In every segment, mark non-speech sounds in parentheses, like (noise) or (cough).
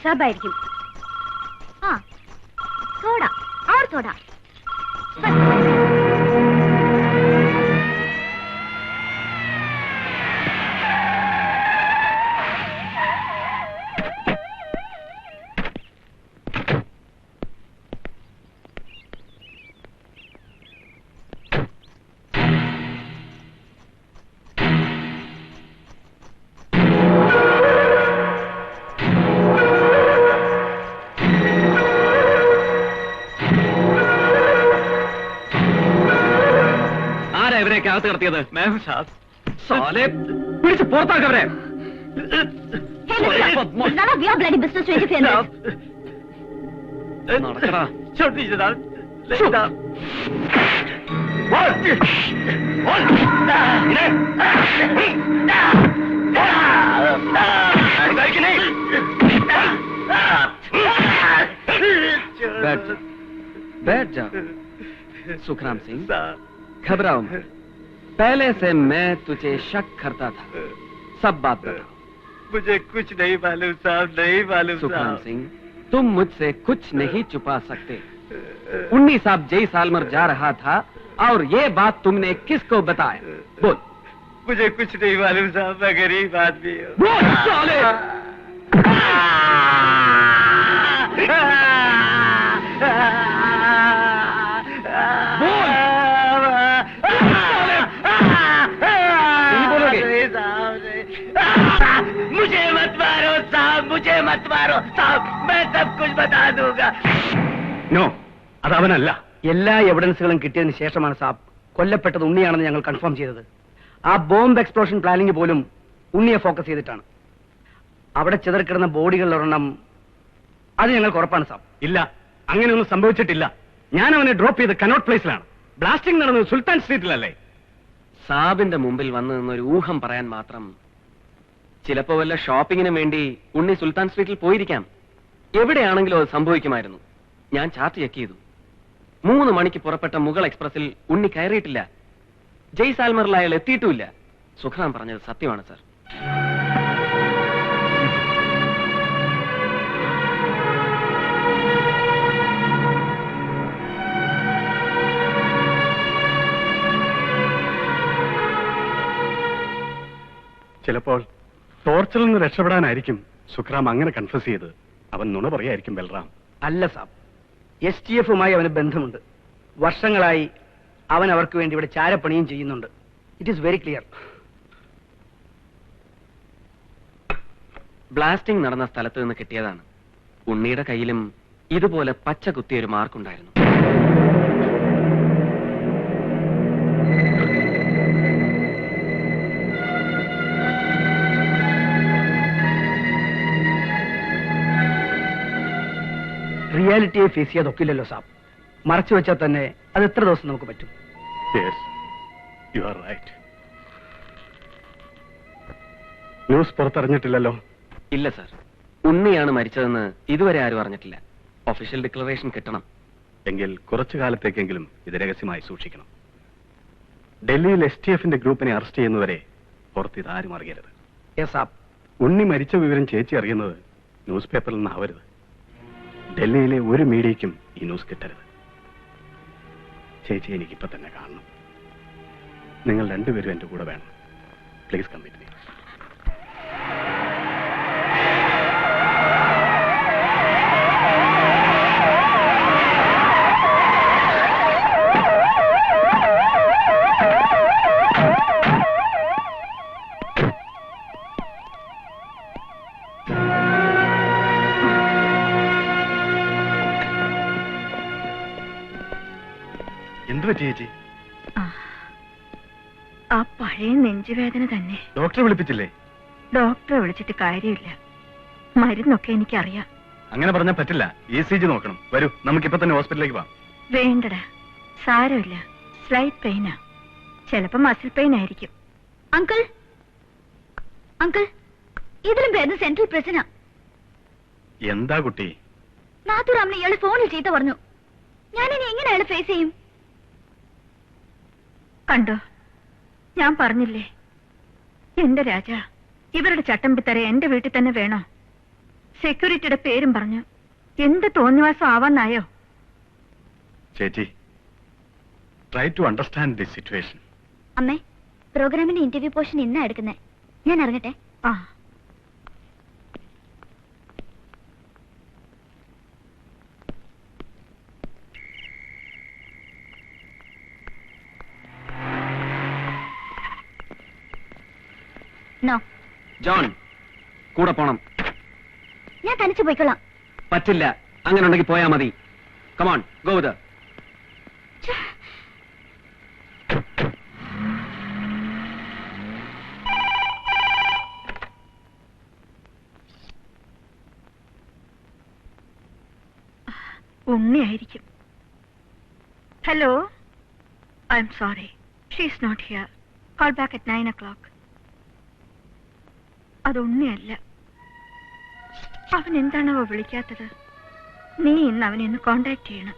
സംസാപായിരിക്കും അകത്ത് കിടത്തിയത് മാം സാബ് സാലെ പിടിച്ച് പുറത്താക്കവരെ Hey, look, look. None of your bloody business to interfere in this. നടക്കടാ छोटी जनाब बैठ जा बैठ जाओ सुखराम सिंह घबराओ मत पहले से मैं तुझे शक करता था। सब बात बताओ। मुझे कुछ नहीं मालूम साहब नहीं मालूम सुखराम सिंह तुम मुझसे कुछ नहीं छुपा सकते। उन्नी साहब जय सालमर जा रहा था और ये बात तुमने किसको बताया? बोल। मुझे कुछ नहीं मालूम साहब मैं गरीब आदमी हूँ। (laughs) (laughs) साहब मैं सब कुछ बता दूंगा നോ അതവനല്ല എല്ലാ എവിഡൻസുകളും കിട്ടിയതിന് ശേഷമാണ് സാബ് കൊല്ലപ്പെട്ടത് ഉണ്ണിയാണെന്ന് ഞങ്ങൾ കൺഫേം ചെയ്തത് ആ ബോംബ് എക്സ്പ്ലോഷൻ പ്ലാനിംഗ് പോലും ഉണ്ണിയെ ഫോക്കസ് ചെയ്തിട്ടാണ് അവിടെ ചിതറിക്കിടന്ന ബോഡികളിൽ ഒരെണ്ണം അത് ഞങ്ങൾക്ക് ഉറപ്പാണ് സാബ് ഇല്ല അങ്ങനെയൊന്നും സംഭവിച്ചിട്ടില്ല ഞാൻ അവനെ ഡ്രോപ്പ് ചെയ്ത് കനോട്ട് പ്ലേസിലാണ് ബ്ലാസ്റ്റിംഗ് നടന്നത് സുൽത്താൻ സ്ട്രീറ്റിലല്ലേ സാബിന്റെ മുമ്പിൽ വന്നു നിന്നൊരു ഊഹം പറയാൻ മാത്രം ചിലപ്പോ വല്ല ഷോപ്പിങ്ങിന് വേണ്ടി ഉണ്ണി സുൽത്താൻ സ്ട്രീറ്റിൽ പോയിരിക്കാം. എവിടെയാണെങ്കിലും അത് സംഭവിക്കുമായിരുന്നു. ഞാൻ ചാർട്ട് ചെക്ക് ചെയ്തു. മൂന്ന് മണിക്ക് പുറപ്പെട്ട മുഗൾ എക്സ്പ്രസിൽ ഉണ്ണി കയറിയിട്ടില്ല. ജയ്സാൽമറിൽ അയാൾ എത്തിയിട്ടുമില്ല. സുഖറാം പറഞ്ഞത് സത്യമാണ് സർ. ചിലപ്പോൾ ടോർച്ചറിൽ നിന്ന് രക്ഷപ്പെടാനായിരിക്കും സുഖറാം അങ്ങനെ കൺഫ്യൂസ് ചെയ്ത്. അവൻ നുണ പറയായിരിക്കും ബൽറാം. അല്ല സാബ്. എസ് ടി എഫുമായി അവന് ബന്ധമുണ്ട്. വർഷങ്ങളായി അവൻ അവർക്ക് വേണ്ടി ഇവിടെ ചാരപ്പണിയും ചെയ്യുന്നുണ്ട്. It is very clear blasting നടന്ന സ്ഥലത്ത് നിന്ന് കിട്ടിയതാണ്. ഉണ്ണിയുടെ കയ്യിലും ഇതുപോലെ പച്ച കുത്തിയൊരു മാർക്കുണ്ടായിരുന്നു റിയാലിറ്റിയെ ഫേസ് ചെയ്യാതൊക്കില്ലല്ലോ സാബ്. മറച്ചു വെച്ചാൽ തന്നെ അത് എത്ര ദിവസം നമുക്ക് പറ്റും? Yes you are right news പുറത്തറിഞ്ഞിട്ടില്ലല്ലോ ഇല്ല സർ. ഉണ്ണിയാണ് മരിച്ചതെന്ന് ഇതുവരെ ആരും അറിഞ്ഞിട്ടില്ല. ഒഫീഷ്യൽ ഡിക്ലറേഷൻ കിട്ടണം. എങ്കിൽ കുറച്ചു കാലത്തേക്കെങ്കിലും ഇത് രഹസ്യമായി സൂക്ഷിക്കണം. ഡൽഹിയിൽ എസ് ടി എഫിന്റെ ഗ്രൂപ്പിനെ അറസ്റ്റ് ചെയ്യുന്നവരെ പുറത്ത് ഇതാരും അറിയരുത്. ഉണ്ണി മരിച്ച വിവരം ചേച്ചി അറിയുന്നത് ന്യൂസ് പേപ്പറിൽ നിന്നാവരുത്. ഡൽഹിയിലെ ഒരു മീഡിയയ്ക്കും ഈ ന്യൂസ് കിട്ടരുത്. ചേച്ചി എനിക്കിപ്പോ തന്നെ കാണണം. നിങ്ങൾ രണ്ടുപേരും എന്റെ കൂടെ വേണം. പ്ലീസ് കമ്മിറ്റ് മീ പറ്റി ചേച്ചി? ആ പഴയ നെഞ്ചുവേദന തന്നെ. ഡോക്ടറെ വിളിപ്പിച്ചില്ലേ? ഡോക്ടറെ വിളിച്ചിട്ട് കാര്യമില്ല. മരുന്നൊക്കെ എനിക്കറിയാം. അങ്ങനെ പറഞ്ഞാൽ പറ്റില്ല. ഇ സി ജി നോക്കണം. വരൂ നമുക്ക് നമുക്കിപ്പോ തന്നെ ഹോസ്പിറ്റലിലേക്ക് പോവാം വേണ്ടടാ. സാരമില്ല. സ്ലൈറ്റ് പെയിനാ ചിലപ്പോ മസിൽ പെയിൻ ആയിരിക്കും. അങ്കിൾ? അങ്കിൾ ഇതിലും ഭേദം സെൻട്രൽ പ്രസന എന്താ കുട്ടി? നാത്തുറാമിനെ ഇയാൾ ഫോണിൽ ചീത്ത പറഞ്ഞു. ഞാനിനി എങ്ങനെ അയാളെ ഫേസ് ചെയ്യും? കണ്ടോ? ഞാൻ പറഞ്ഞില്ലേ? എന്റെ രാജ ഇവരുടെ ചട്ടമ്പിത്തര എന്റെ വീട്ടിൽ തന്നെ വേണോ? സെക്യൂരിറ്റിയുടെ പേരും പറഞ്ഞു എന്ത് തോന്നിവാസം ആവാന്നായോ? ചേച്ചി try to understand this situation അമ്മേ പ്രോഗ്രാമിന്റെ ഇന്റർവ്യൂ പോർഷൻ ഇന്നാ എടുക്കുന്നേ. ഞാൻ ഇറങ്ങട്ടെ. ആ. നോ ജോൺ കൂടെ പോണം. ഞാൻ തനിച്ചു പോയിക്കൊള്ളാം. പറ്റില്ല. അങ്ങനെ ഉണ്ടെങ്കിൽ പോയാ മതി. Come on go with ഉണ്ണിയായിരിക്കും hello I'm sorry she's not here call back at nine o'clock അത് അവൻ അവൻ എന്താണോ വിളിക്കാത്തത്? നീ ഇന്ന് അവനെ ഒന്ന് കോണ്ടാക്ട് ചെയ്യണം.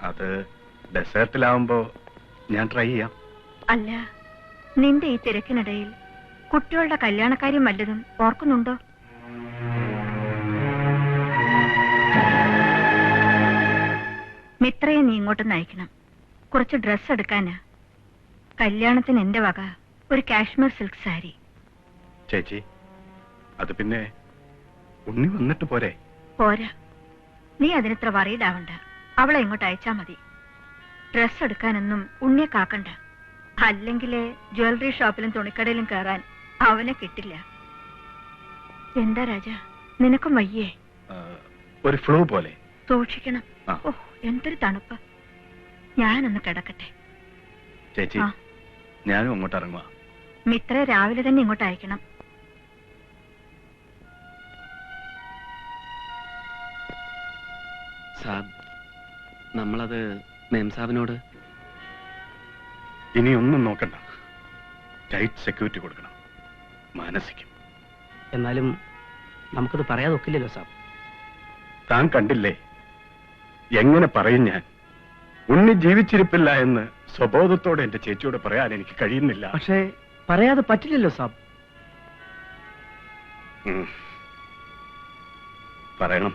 അത് ഡെസേർട്ടിലാവുമ്പോ ഞാൻ ട്രൈ ചെയ്യാം. അല്ല നിന്റെ ഈ തിരക്കിനിടയിൽ കുട്ടികളുടെ കല്യാണക്കാര്യം വല്ലതും ഓർക്കുന്നുണ്ടോ? മിത്രയെ നീ ഇങ്ങോട്ട് നയിക്കണം കുറച്ച് ഡ്രസ്സ് എടുക്കാനാ. കല്യാണത്തിന് എന്റെ വക ഒരു കാശ്മീർ സിൽക്ക് സാരി ചേച്ചി അത് പിന്നെ ഉണ്ണി വന്നിട്ട് പോരെ. പോരാ. നീ അതിനെത്ര വറീഡാവണ്ട അവളെ ഇങ്ങോട്ട് അയച്ചാ മതി. ഡ്രസ് എടുക്കാനൊന്നും ഉണ്ണിയെ കാക്കണ്ട. അല്ലെങ്കിൽ ജ്വല്ലറി ഷോപ്പിലും തുണിക്കടയിലും കയറാൻ അവനെ കിട്ടില്ല. എന്താ രാജ? നിനക്കും വയ്യേ? ഒരു ഫ്ലൂ പോലെ. സൂക്ഷിക്കണം. ഓ എന്തൊരു തണുപ്പ്. ഞാനൊന്ന് കിടക്കട്ടെ. ചേച്ചി. ഞാനും അങ്ങോട്ട് ഇറങ്ങുക മിത്ര രാവിലെ തന്നെ ഇങ്ങോട്ട് അയക്കണം. സാബ് നമ്മളത് മേം സാബിനോട് ഇനി ഒന്നും നോക്കണ്ട. ടൈറ്റ് സെക്യൂരിറ്റി കൊടുക്കണം. മാനസിക്കും എന്നാലും നമുക്കത് പറയാതെ ഒക്കില്ലല്ലോ സാബ്. താൻ കണ്ടില്ലേ? എങ്ങനെ പറയും ഞാൻ? ഉണ്ണി ജീവിച്ചിരിപ്പില്ല എന്ന് സ്വബോധത്തോടെ എന്റെ ചേച്ചിയോട് പറയാൻ എനിക്ക് കഴിയുന്നില്ല. പക്ഷേ പറയാതെ പറ്റില്ലല്ലോ സാബ്. പറയണം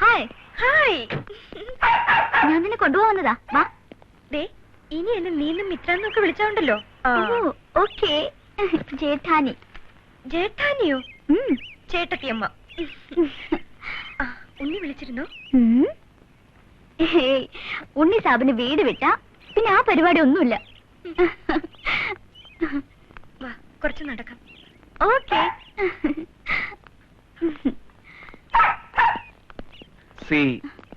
ഹായ് ഹായ് ഞാൻ നിന്നെ കൊണ്ടുപോകുന്നതാ. വാ. ദേ ഇനി എന്നെ നീന്നും മിത്രാന്നൊക്കെ വിളിച്ചോണ്ടല്ലോ ഓക്കെ. ജേഠാനി. ജേഠാനിയോ? ചേട്ടത്തിയമ്മ. ഉണ്ണി വിളിച്ചിരുന്നു? ഉണ്ണി സാബിന് വീട് വിട്ട പിന്നെ ആ പരിപാടി ഒന്നുമില്ല. വാ കുറച്ച് നടക്കാം. ഓക്കെ. സി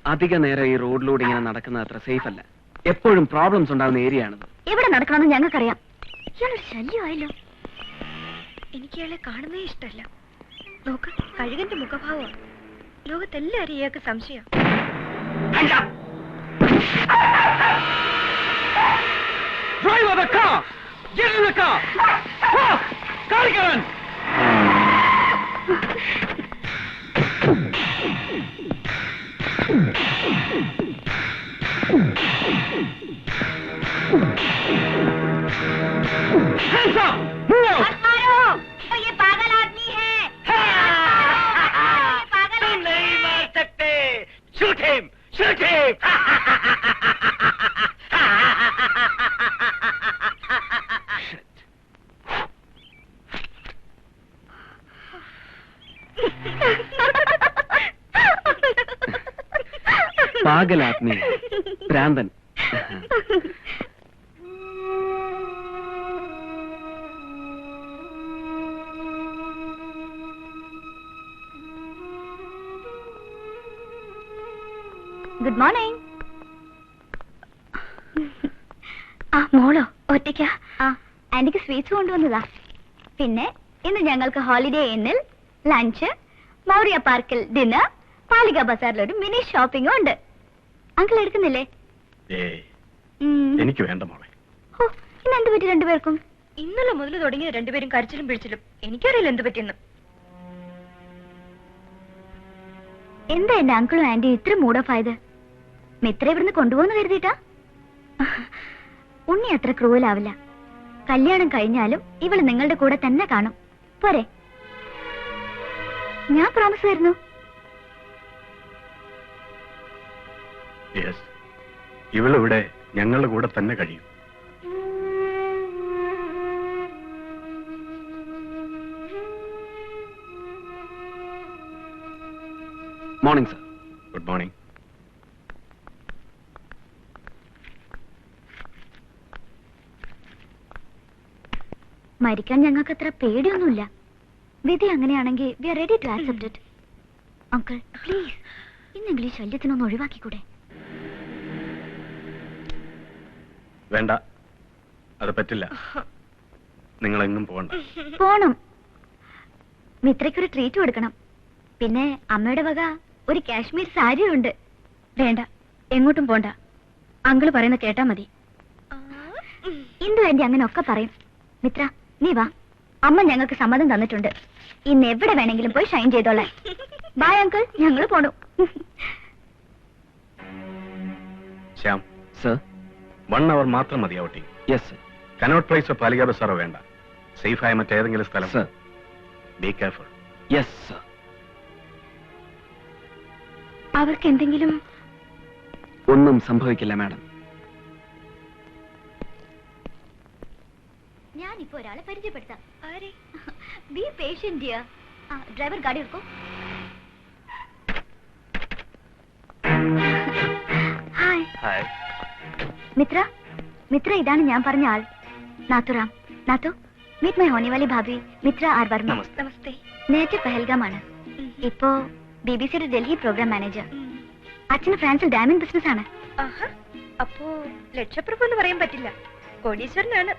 അധിക നേരം ഈ റോഡിലൂടെ ഇങ്ങനെ നടക്കുന്നത് അത്ര സേഫ് അല്ല. എപ്പോഴും പ്രോബ്ലംസ് ഉണ്ടാകുന്ന ഏരിയ ആണിത്. എവിടെ നടക്കണമെന്ന് ഞങ്ങൾക്കറിയാം. ഇയാളൊരു ശല്യമായല്ലോ. എനിക്ക് ഇയാളെ കാണുന്നേ ഇഷ്ടമല്ല. നോക്ക് കഴുകന്റെ മുഖഭാവം. ലോകത്തെല്ലാരും ഇയാൾക്ക് സംശയം. Driver the car! Get in the car! Stop! കാണിക്കാൻ (laughs) Shoot him! Shoot him! പാഗലാത്മി ഭ്രാന്തൻ. ഗുഡ് മോർണിംഗ് ആ മോളോ ഒറ്റയ്ക്ക? ആ ആന്റിക്ക് സ്വീറ്റ്സ് കൊണ്ടുവന്നതാ. പിന്നെ ഇന്ന് ഞങ്ങൾക്ക് ഹോളിഡേ എന്നിൽ ലഞ്ച് മൗര്യ പാർക്കിൽ ഡിന്നർ പാലിക ബസാറിൽ ഒരു മിനി ഷോപ്പിംഗും ഉണ്ട്. അങ്കിൾ എടുക്കുന്നില്ലേ? എനിക്ക് വേണ്ട മോളെ. ഓ, ഇന്ന് എന്ത് പറ്റി രണ്ടുപേർക്കും? ഇന്നലെ മുതൽ തുടങ്ങിയ രണ്ടുപേരും കരച്ചിലും പിടിച്ചിലും എനിക്കറിയില്ല എന്ത് പറ്റിയെന്ന്. എന്താ എന്റെ അങ്കിളും ആന്റിയും ഇത്ര മൂഡ് ഓഫ് ആയത്? മിത്ര ഇവിടുന്ന് കൊണ്ടുപോകുന്ന കരുതിട്ടാ ഉണ്ണി അത്ര ക്രൂവലാവില്ല കല്യാണം കഴിഞ്ഞാലും ഇവൾ നിങ്ങളുടെ കൂടെ തന്നെ കാണും. പോരെ. ഞാൻ പ്രോമിസ് തരുന്നു യെസ് ഇവളിവിടെ ഞങ്ങളുടെ കൂടെ തന്നെ കഴിയും. മോർണിംഗ് സർ ഗുഡ് മോർണിംഗ് മരിക്കാൻ ഞങ്ങൾക്ക് അത്ര പേടിയൊന്നുമില്ല. വിധി അങ്ങനെയാണെങ്കിൽ we are ready to accept it uncle please ഇന്നെങ്കിലും ശല്യത്തിനൊന്ന് ഒഴിവാക്കിക്കൂടെ? വേണ്ട. അത് പറ്റില്ല. നിങ്ങൾ എങ്ങും പോകണ്ട. പോണം. മിത്രയ്ക്കൊരു ട്രീറ്റ് കൊടുക്കണം. പിന്നെ അമ്മയുടെ വക ഒരു കാശ്മീർ സാരിയുണ്ട് വേണ്ട. എങ്ങോട്ടും പോണ്ട. അങ്കിൾ പറയുന്ന കേട്ടാ മതി. ഇന്ദു എന്റെ അങ്ങനെ ഒക്കെ പറയും? മിത്ര നീ വാ. അമ്മ ഞങ്ങൾക്ക് സമ്മതം തന്നിട്ടുണ്ട്. ഇന്ന് എവിടെ വേണമെങ്കിലും പോയി ഷൈൻ ചെയ്തോളാം ബായ് അങ്കിൾ ഞങ്ങൾ പോണു. ശ്യാം. സർ വൺ അവർ മാത്രം മതി ഔട്ടിംഗ് യെസ് കനോട്ട് പ്ലേസോ പാലിക ബസാറോ വേണ്ട. സേഫായ മറ്റേതെങ്കിലും സ്ഥലം. Sir be careful yes sir അവർക്ക് എന്തെങ്കിലും ഒന്നും സംഭവിക്കില്ല മാഡം. ഞാനിപ്പോ ഒരാളെ പരിചയപ്പെടുത്താം. ബി പേഷ്യന്റ് ഡ്രൈവർ ഗാഡി എടുക്കും. ഹായ് ഹായ് മിത്ര മിത്ര ഇതാണ് ഞാൻ പറഞ്ഞ ആൾ. നാത്തുറാം നാത്തു മീറ്റ് മൈ ഹോണിവാലി ഭാബി മിത്ര ആർ വർമ്മ നമസ്തേ. നേറ്റീവ് പെഹൽഗാമാണ്. ഇപ്പോ ബി ബി സിയുടെ ഡൽഹി പ്രോഗ്രാം മാനേജർ അച്ഛന് ഫ്രാൻസിൽ ഡയമണ്ട് ബിസിനസ് ആണ്. അപ്പോ ലക്ഷപ്രഭു എന്ന് പറയാൻ പറ്റില്ല. കോടീശ്വരനാണ്.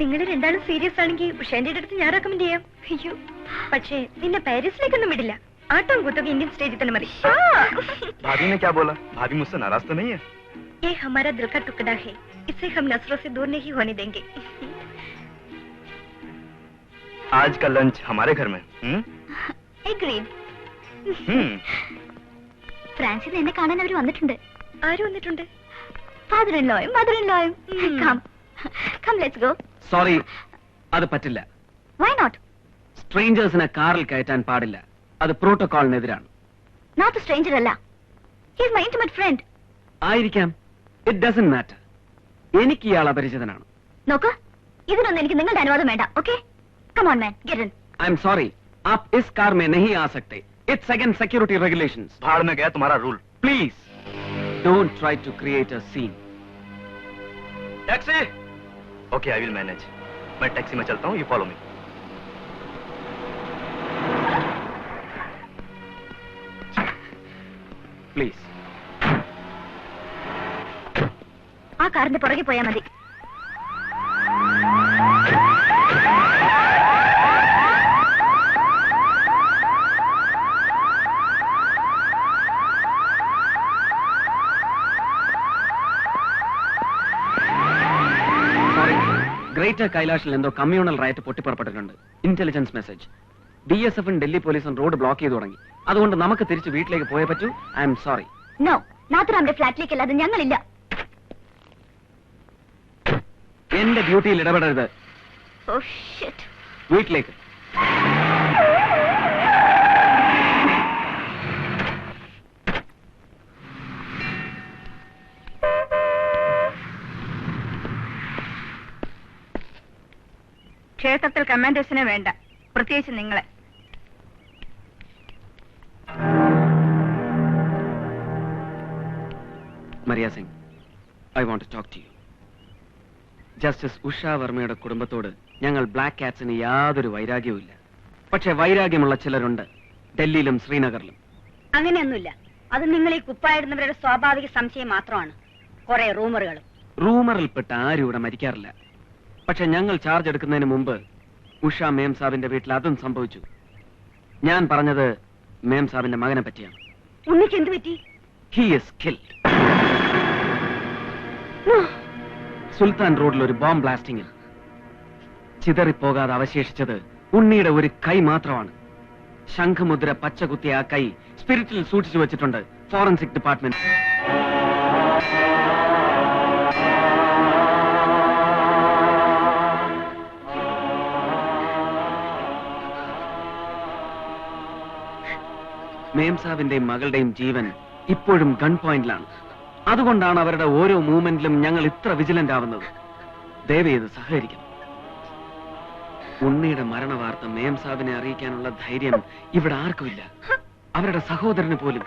നിങ്ങൾ രണ്ടാളും സീരിയസ് ആണെങ്കിൽ ഉഷേന്റെ അടുത്ത് ഞാൻ റെക്കമെൻഡ് ചെയ്യാം. അയ്യോ. പക്ഷേ നിന്നെ പാരീസിലേക്കൊന്നും വിടില്ല. ആട്ടവും കൂത്തൊക്കെ ഇന്ത്യൻ സ്റ്റേജിൽ തന്നെ മതി भाभी ने क्या बोला भाभी मुझसे नाराज तो नहीं है ये हमारा दिल का टुकड़ा है इसे हम नजरों से दूर नहीं होने देंगे आज का लंच हमारे घर में हम्म? എഗ്രീഡ് हम्म ഫ്രാൻസിൽ എന്നെ കാണാൻ അവർ വന്നിട്ടുണ്ട് ആര് വന്നിട്ടുണ്ട് ഫാദർ ഇൻ ലോയും മദർ ഇൻ ലോയും ഉം. Come come let's go sorry അത് പറ്റില്ല വൈ നോട്ട് സ്ട്രേഞ്ചേഴ്സിനെ കാറിൽ കയറ്റാൻ പാടില്ല അത് പ്രോട്ടോകോളിനെതിരാണ് നോട്ട് സ്ട്രേഞ്ചർ അല്ല ഹിസ് മൈ ഇന്റിമേറ്റ് ഫ്രണ്ട് ആയിരിക്കാം ഇറ്റ് ഡസൻ മാറ്റർ എനിക്ക് ഇയാൾ അപരിചിതനാണ് നോക്ക് ഇതിനൊന്നും എനിക്ക് നിങ്ങളുടെ അനുവാദം വേണ്ട okay come on man get in I am sorry आप इस कार में नहीं आ सकते इट्स अगेन सिक्योरिटी रेगुलेशंस भाड़ में गया तुम्हारा rule please don't try to create a scene taxi okay I will manage मैं टैक्सी में चलता हूँ यू फॉलो मी പ്ലീസ്. ആ കാറിന്റെ പുറകെ പോയാ മതി. ഗ്രേറ്റർ കൈലാഷിൽ എന്തോ കമ്മ്യൂണൽ റൈറ്റ് പൊട്ടിപ്പുറപ്പെട്ടിട്ടുണ്ട്. ഇന്റലിജൻസ് മെസ്സേജ് ഡി എസ് എഫും ഡൽഹി പോലീസും റോഡ് ബ്ലോക്ക് ചെയ്തു തുടങ്ങി. അതുകൊണ്ട് നമുക്ക് തിരിച്ച് വീട്ടിലേക്ക് പോയേ പറ്റൂ. I'm sorry. നോ നാത്തുറാമിന്റെ ഫ്ലാറ്റിലേക്ക് അല്ലാതെ ഞങ്ങളില്ല. എന്റെ ഡ്യൂട്ടിയിൽ ഇടപെടരുത്. ഓ ഷിറ്റ് വീട്ടിലേക്ക്. ക്ഷേത്രത്തിൽ കമാൻഡേഴ്സിനെ വേണ്ട. പ്രത്യേകിച്ച് നിങ്ങളെ. Maria Singh I won't to talk to you. Justice Usha വർമ്മയുടെ കുടുംബത്തോട് ഞങ്ങൾ ബ്ലാക്ക് കാറ്റ്സിന് യാതൊരു വൈരാഗ്യവും ഇല്ല. പക്ഷെ വൈരാഗ്യമുള്ള ചിലരുണ്ട് ഡൽഹിയിലും ശ്രീനഗറിലും. അങ്ങനെയൊന്നുമില്ല. അത് നിങ്ങൾ ഈ കുപ്പായിടുന്നവരുടെ സ്വാഭാവിക സംശയം മാത്രമാണ്. കുറെ റൂമറുകളും. റൂമറിൽപ്പെട്ട ആരും ഇവിടെ മരിക്കാറില്ല. പക്ഷെ ഞങ്ങൾ ചാർജ് എടുക്കുന്നതിന് മുമ്പ് ഉഷ മേം സാബിന്റെ വീട്ടിൽ അതും സംഭവിച്ചു. ഞാൻ പറഞ്ഞത് മേം സാബിന്റെ മകനെ പറ്റിയാണ്. ഉണ്ണിക്ക് എന്ത് പറ്റി? ഹി ഇസ് കിൽഡ് സുൽത്താൻ റോഡിൽ ഒരു ബോംബ് ബ്ലാസ്റ്റിംഗിൽ ചിതറിപ്പോകാതെ അവശേഷിച്ചത് ഉണ്ണിയുടെ ഒരു കൈ മാത്രമാണ്. ശംഖുമുദ്ര പച്ചകുത്തിയ ആ കൈ സ്പിരിറ്റിൽ സൂക്ഷിച്ചു വെച്ചിട്ടുണ്ട് ഫോറൻസിക് ഡിപ്പാർട്ട്മെന്റ്. മേംസാവിന്റെയും മകളുടെയും ജീവൻ ഇപ്പോഴും ഗൺ പോയിന്റിലാണ്. അതുകൊണ്ടാണ് അവരുടെ ഓരോ മൂവ്മെന്റിലും ഞങ്ങൾ ഇത്ര വിജിലന്റ് ആവുന്നത്. ദയവേത് സഹകരിക്കണം. ഉണ്ണിയുടെ മരണവാർത്ത മേംസാബിനെ അറിയിക്കാനുള്ള ധൈര്യം ഇവിടെ ആർക്കുമില്ല. അവരുടെ സഹോദരന് പോലും